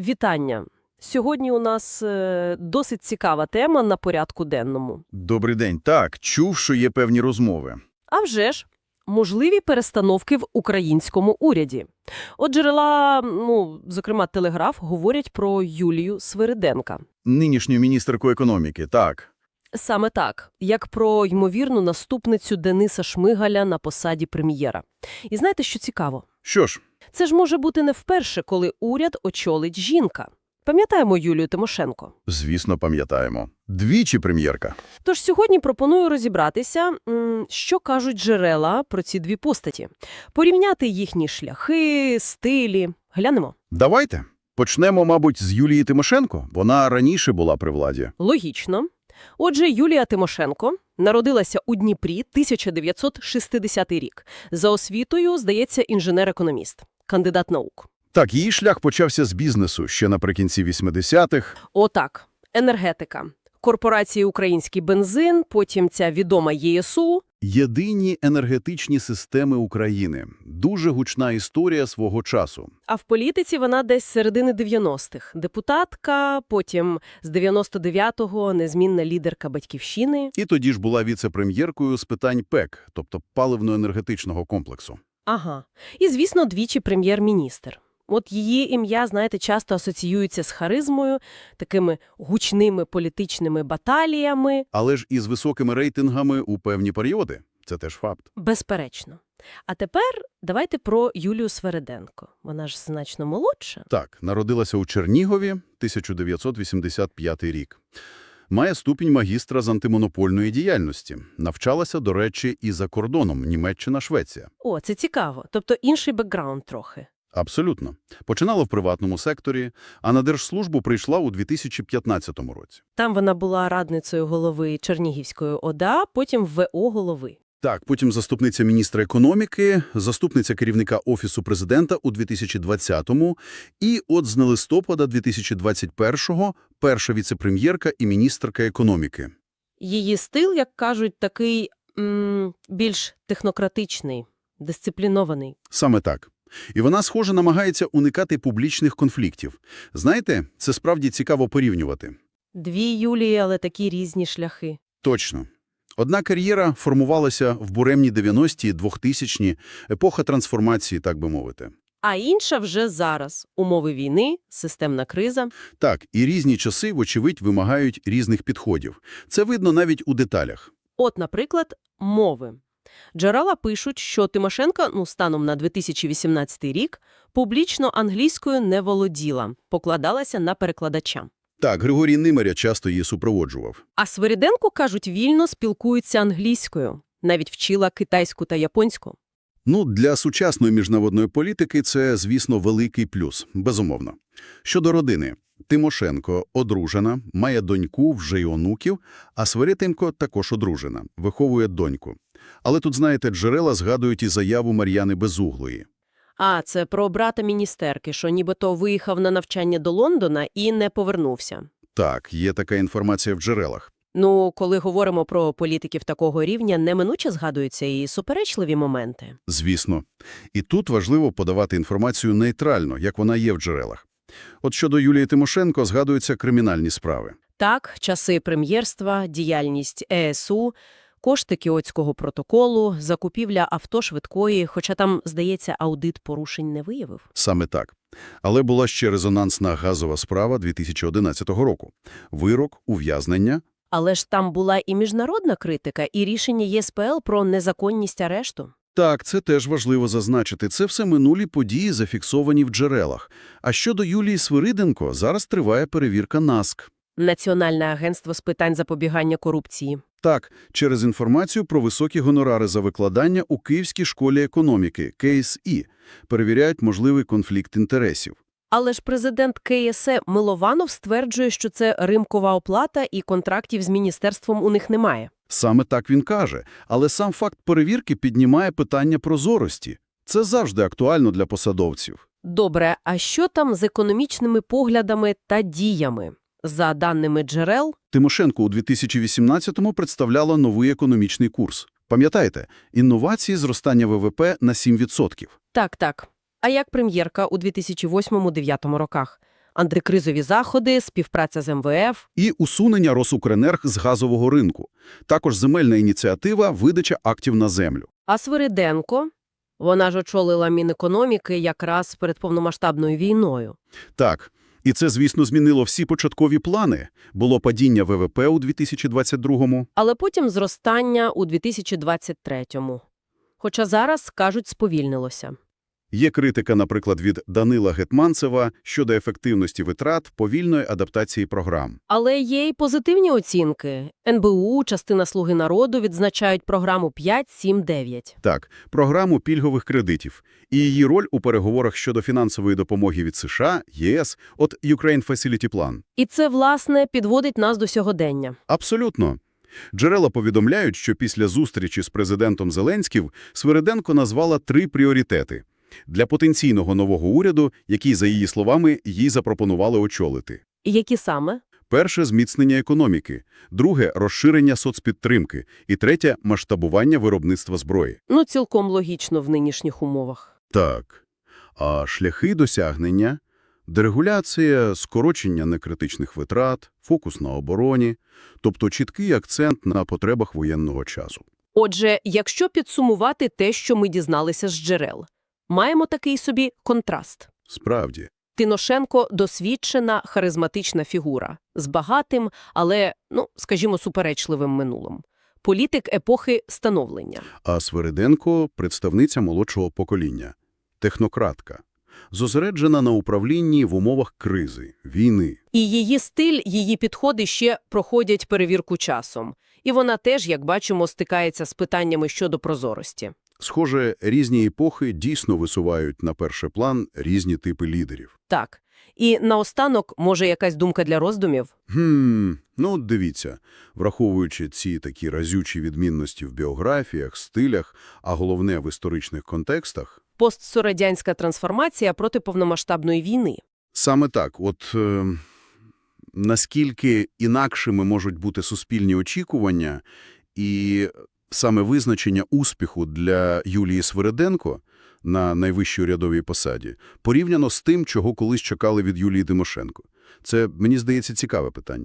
Вітання. Сьогодні у нас е, досить цікава тема на порядку денному. Добрий день. Так, чув, що є певні розмови. А вже ж, можливі перестановки в українському уряді. От джерела, ну, зокрема, Телеграф, говорять про Юлію Свириденка. Нинішню міністерку економіки, так. Саме так, як про ймовірну наступницю Дениса Шмигаля на посаді прем'єра. І знаєте, що цікаво? Що ж, Це ж може бути не вперше, коли уряд очолить жінка. Пам'ятаємо Юлію Тимошенко? звісно, пам'ятаємо. Двічі прем'єрка. Тож сьогодні пропоную розібратися, що кажуть джерела про ці дві постаті. Порівняти їхні шляхи, стилі. Глянемо. Давайте. Почнемо, мабуть, з Юлії Тимошенко. Вона раніше була при владі. Логічно. Отже, Юлія Тимошенко народилася у Дніпрі 1960 рік. За освітою, здається, інженер-економіст, кандидат наук. Так, її шлях почався з бізнесу ще наприкінці 80-х. Отак. Енергетика. Корпорації «Український бензин», потім ця відома ЄСУ. Єдині енергетичні системи України. Дуже гучна історія свого часу. А в політиці вона десь з середини 90-х. Депутатка, потім з 99-го незмінна лідерка «Батьківщини». І тоді ж була віце-прем'єркою з питань ПЕК, тобто паливно-енергетичного комплексу. Ага. І, звісно, двічі прем'єр-міністр. От її ім'я, знаєте, часто асоціюється з харизмою, такими гучними політичними баталіями. Але ж із високими рейтингами у певні періоди. Це теж факт. Безперечно. А тепер давайте про Юлію Свериденко. Вона ж значно молодша. Так, народилася у Чернігові, 1985 рік. Має ступінь магістра з антимонопольної діяльності. Навчалася, до речі, і за кордоном Німеччина, Швеція. О, це цікаво. Тобто інший бекграунд трохи. Абсолютно. Починала в приватному секторі, а на держслужбу прийшла у 2015 році. Там вона була радницею голови Чернігівської ОДА, потім ВО голови. Так, потім заступниця міністра економіки, заступниця керівника Офісу президента у 2020-му, і от з листопада 2021-го перша віцепрем'єрка і міністерка економіки. Її стил, як кажуть, такий м, більш технократичний, дисциплінований. Саме так. І вона, схоже, намагається уникати публічних конфліктів. Знаєте, це справді цікаво порівнювати. Дві Юлії, але такі різні шляхи. Точно. Одна кар'єра формувалася в буремні 90-ті, 2000-ні, епоха трансформації, так би мовити. А інша вже зараз. Умови війни, системна криза. Так, і різні часи, вочевидь, вимагають різних підходів. Це видно навіть у деталях. От, наприклад, мови. Джерела пишуть, що Тимошенко, ну, станом на 2018 рік, публічно англійською не володіла, покладалася на перекладача. Так, Григорій Нимаря часто її супроводжував. А Свириденко, кажуть, вільно спілкується англійською, навіть вчила китайську та японську. Ну, для сучасної міжнародної політики це, звісно, великий плюс, безумовно. Щодо родини. Тимошенко одружена, має доньку, вже й онуків, а Свириденко також одружена, виховує доньку. Але тут, знаєте, джерела згадують і заяву Мар'яни Безуглої. А, це про брата міністерки, що нібито виїхав на навчання до Лондона і не повернувся. Так, є така інформація в джерелах. Ну, коли говоримо про політиків такого рівня, неминуче згадуються і суперечливі моменти. Звісно. І тут важливо подавати інформацію нейтрально, як вона є в джерелах. От щодо Юлії Тимошенко згадуються кримінальні справи. Так, часи прем'єрства, діяльність ЕСУ, кошти Кіотського протоколу, закупівля авто швидкої, хоча там, здається, аудит порушень не виявив. Саме так. Але була ще резонансна газова справа 2011 року. Вирок, ув'язнення. Але ж там була і міжнародна критика, і рішення ЄСПЛ про незаконність арешту. Так, це теж важливо зазначити. Це все минулі події, зафіксовані в джерелах. А щодо Юлії Свириденко, зараз триває перевірка НАСК. Національне агентство з питань запобігання корупції. Так, через інформацію про високі гонорари за викладання у Київській школі економіки, КСІ, перевіряють можливий конфлікт інтересів. Але ж президент КСЕ Милованов стверджує, що це римкова оплата і контрактів з міністерством у них немає. Саме так він каже, але сам факт перевірки піднімає питання прозорості. Це завжди актуально для посадовців. Добре, а що там з економічними поглядами та діями? За даними джерел, Тимошенко у 2018-му представляла новий економічний курс. Пам'ятаєте, інновації зростання ВВП на 7%. так, так. А як прем'єрка у 2008-2009 роках? антикризові заходи, співпраця з МВФ. І усунення Росукренерг з газового ринку. Також земельна ініціатива – видача актів на землю. А Свириденко, вона ж очолила Мінекономіки якраз перед повномасштабною війною. Так, і це, звісно, змінило всі початкові плани. Було падіння ВВП у 2022-му. Але потім зростання у 2023-му. Хоча зараз, кажуть, сповільнилося. Є критика, наприклад, від Данила Гетманцева щодо ефективності витрат, повільної адаптації програм. Але є й позитивні оцінки. НБУ, частина «Слуги народу» відзначають програму 5-7-9. Так, програму пільгових кредитів і її роль у переговорах щодо фінансової допомоги від США, ЄС, от Ukraine Facility Plan. І це, власне, підводить нас до сьогодення. Абсолютно. Джерела повідомляють, що після зустрічі з президентом Зеленським Свириденко назвала три пріоритети для потенційного нового уряду, який, за її словами, їй запропонували очолити. Які саме? Перше – зміцнення економіки, друге – розширення соцпідтримки і третє – масштабування виробництва зброї. Ну, цілком логічно в нинішніх умовах. Так. А шляхи досягнення – дерегуляція, скорочення некритичних витрат, фокус на обороні, тобто чіткий акцент на потребах воєнного часу. Отже, якщо підсумувати те, що ми дізналися з джерел, маємо такий собі контраст. Справді. Тиношенко – досвідчена, харизматична фігура, з багатим, але, ну, скажімо, суперечливим минулим. Політик епохи становлення. А Свириденко – представниця молодшого покоління, технократка, зосереджена на управлінні в умовах кризи, війни. І її стиль, її підходи ще проходять перевірку часом. І вона теж, як бачимо, стикається з питаннями щодо прозорості. Схоже, різні епохи дійсно висувають на перший план різні типи лідерів. Так. І наостанок, може, якась думка для роздумів? Хм, ну дивіться, враховуючи ці такі разючі відмінності в біографіях, стилях, а головне в історичних контекстах, Постсорадянська трансформація проти повномасштабної війни. саме так, от е, наскільки інакшими можуть бути суспільні очікування і саме визначення успіху для Юлії Свириденко на найвищій урядовій посаді порівняно з тим, чого колись чекали від Юлії Тимошенко. Це, мені здається, цікаве питання.